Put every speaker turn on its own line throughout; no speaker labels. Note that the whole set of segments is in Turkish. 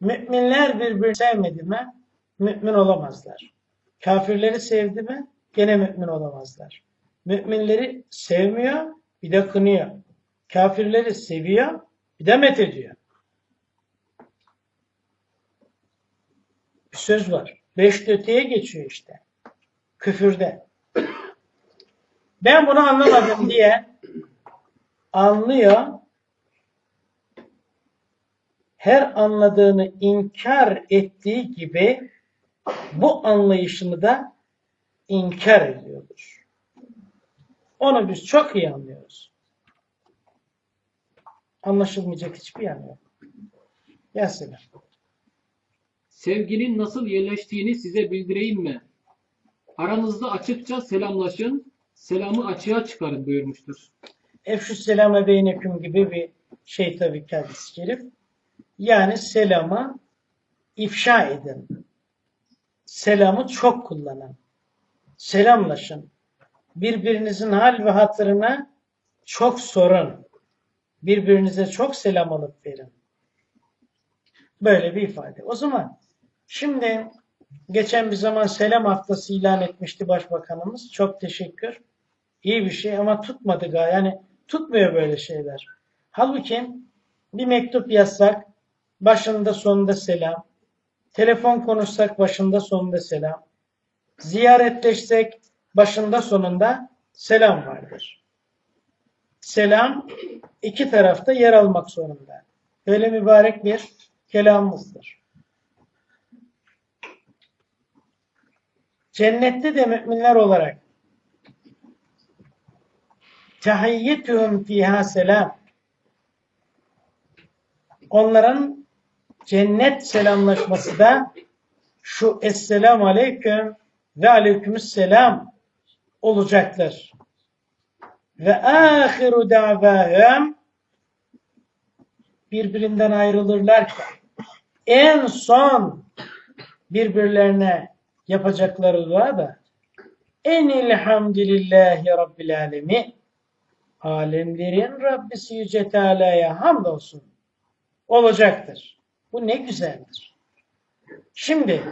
Müminler birbirini sevmedi mi mümin olamazlar. Kafirleri sevdi mi gene mümin olamazlar. Müminleri sevmiyor bir de kınıyor. Kafirleri seviyor bir de met ediyor. Bir söz var. Beş öteye geçiyor işte. Küfürde. Ben bunu anlamadım diye anlıyor. Her anladığını inkar ettiği gibi bu anlayışını da inkar ediyordur. Onu biz çok iyi anlıyoruz. Anlaşılmayacak hiçbir yanı yok. Yasemin.
Sevginin nasıl yerleştiğini size bildireyim mi? Aranızda açıkça selamlaşın, selamı açığa çıkarın buyurmuştur.
Efşü selame beyneküm gibi bir şey tabii ki hadis-i şerif. Yani selamı ifşa edin. Selamı çok kullanın. Selamlaşın. Birbirinizin hal ve hatırını çok sorun. Birbirinize çok selam alıp verin. Böyle bir ifade. O zaman şimdi geçen bir zaman selam haftası ilan etmişti Başbakanımız. Çok teşekkür. İyi bir şey ama tutmadı galiba. Yani tutmuyor böyle şeyler. Halbuki bir mektup yazsak başında sonunda selam. Telefon konuşsak başında sonunda selam. Ziyaretleşsek başında sonunda selam vardır. Selam iki tarafta yer almak zorunda. Böyle mübarek bir kelamımızdır. Cennette de müminler olarak Tehiyyetuhum fiha selam. Onların cennet selamlaşması da şu Esselamu Aleyküm ve Aleykümselam olacaktır. Ve ahiru davahum birbirinden ayrılırlarken en son birbirlerine yapacakları dua da Enilhamdülillahi Rabbil Alemin alemlerin Rabbisi Yüce Teala'ya hamdolsun olacaktır. Bu ne güzeldir. Şimdi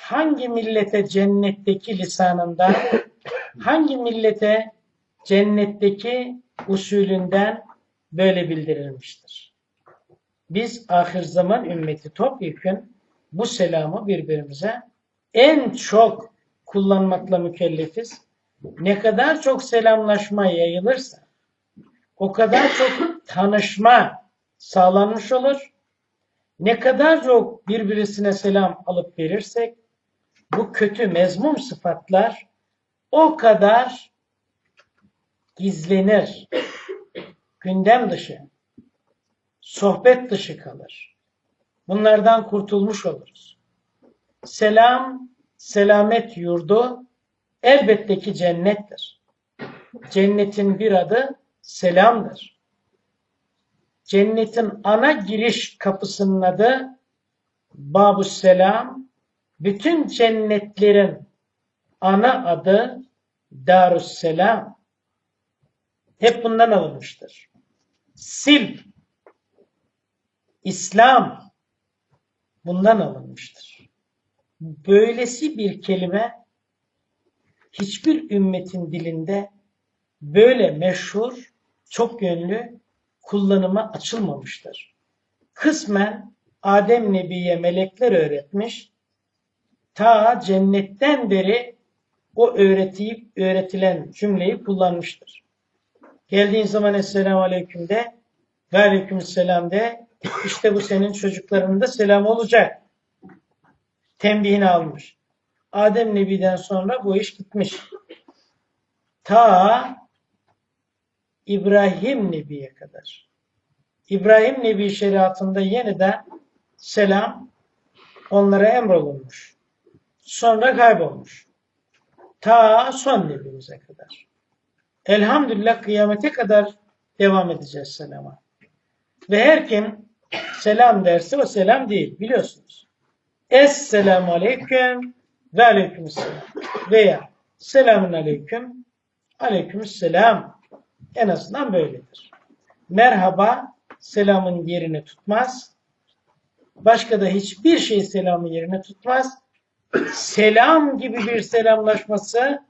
hangi millete cennetteki lisanından, hangi millete cennetteki usulünden böyle bildirilmiştir. Biz ahir zaman ümmeti topyekün bu selamı birbirimize en çok kullanmakla mükellefiz. Ne kadar çok selamlaşma yayılırsa o kadar çok tanışma sağlanmış olur. Ne kadar çok birbirisine selam alıp verirsek bu kötü mezmum sıfatlar o kadar gizlenir. Gündem dışı, sohbet dışı kalır. Bunlardan kurtulmuş oluruz. Selam, selamet yurdu elbette ki cennettir. Cennetin bir adı selamdır. Cennetin ana giriş kapısının adı Babu Selam. Bütün cennetlerin ana adı Darusselam. Hep bundan alınmıştır. Sil, İslam bundan alınmıştır. Böylesi bir kelime hiçbir ümmetin dilinde böyle meşhur, çok yönlü kullanıma açılmamıştır. Kısmen Adem Nebi'ye melekler öğretmiş, ta cennetten beri o öğretiyip öğretilen cümleyi kullanmıştır. Geldiğin zaman Esselamu Aleyküm de ve Aleyküm Selam de işte bu senin çocuklarının da selam olacak. Tembihini almış. Adem Nebi'den sonra bu iş gitmiş. Ta İbrahim Nebi'ye kadar. İbrahim Nebi şeriatında yeniden selam onlara emrolunmuş. Sonra kaybolmuş. Ta son Nebimize kadar. Elhamdülillah kıyamete kadar devam edeceğiz selama. Ve her kim selam derse o selam değil biliyorsunuz. Esselamu aleyküm ve aleykümselam. Veya selamun aleyküm, aleykümselam. En azından böyledir. Merhaba selamın yerini tutmaz. Başka da hiçbir şey selamı yerine tutmaz. Selam gibi bir selamlaşması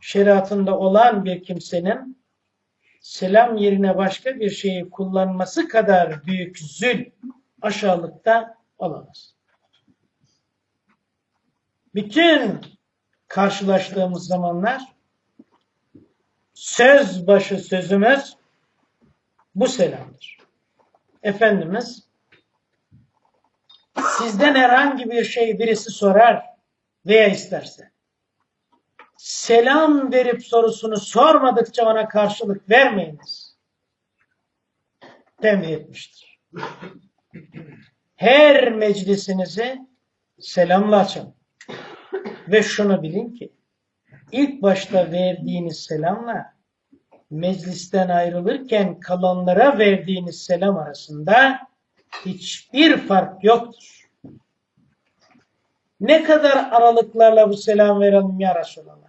şeriatında olan bir kimsenin selam yerine başka bir şeyi kullanması kadar büyük zül, aşağılıkta olamaz. Bütün karşılaştığımız zamanlar söz başı sözümüz bu selamdır. Efendimiz sizden herhangi bir şey birisi sorar veya isterse selam verip sorusunu sormadıkça ona karşılık vermeyiniz. Tembih etmiştir. Her meclisinizi selamla açın. Ve şunu bilin ki ilk başta verdiğiniz selamla meclisten ayrılırken kalanlara verdiğiniz selam arasında hiçbir fark yoktur. Ne kadar aralıklarla bu selam verelim ya Resulallah?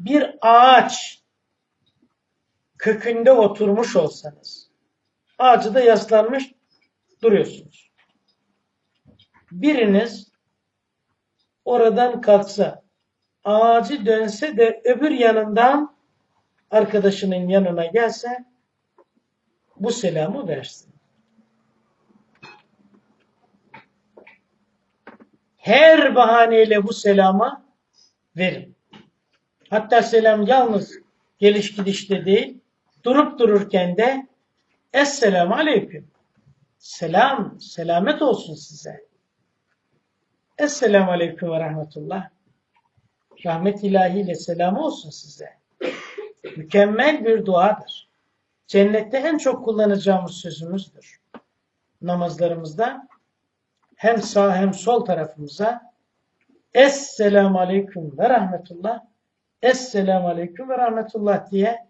Bir ağaç kökünde oturmuş olsanız, ağacı da yaslanmış duruyorsunuz. Biriniz oradan kalksa, ağacı dönse de öbür yanından arkadaşının yanına gelse, bu selamı versin. Her bahaneyle bu selamı verin. Hatta selam yalnız geliş gidişte değil, durup dururken de Esselamu Aleyküm. Selam, selamet olsun size. Esselamu Aleyküm ve Rahmetullah. Rahmet ilahiyle selam olsun size. Mükemmel bir duadır. Cennette en çok kullanacağımız sözümüzdür. Namazlarımızda hem sağ hem sol tarafımıza Esselamu Aleyküm ve Rahmetullah Esselamu Aleyküm ve Rahmetullah diye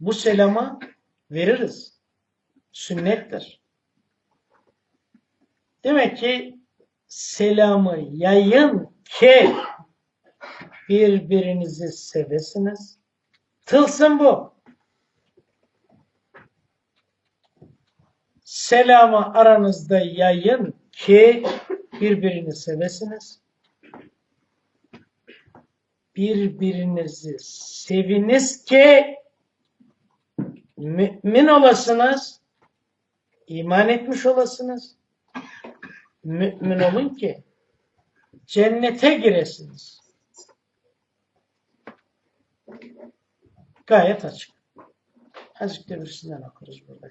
bu selamı veririz. Sünnettir. Demek ki selamı yayın ki birbirinizi sevesiniz. Tılsım bu. Selamı aranızda yayın ki birbirini sevesiniz. Birbirinizi seviniz ki mümin olasınız, iman etmiş olasınız. Mümin olun ki cennete giresiniz. Gayet açık. Azıcık da birisinden okuruz burada.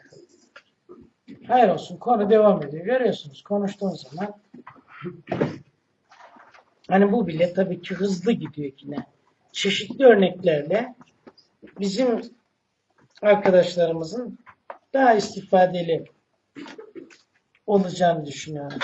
Hayır olsun. Konu devam ediyor. Görüyorsunuz. Konuştuğun zaman hani bu bile tabii ki hızlı gidiyor yine. Çeşitli örneklerle bizim arkadaşlarımızın daha istifadeli olacağını düşünüyorum.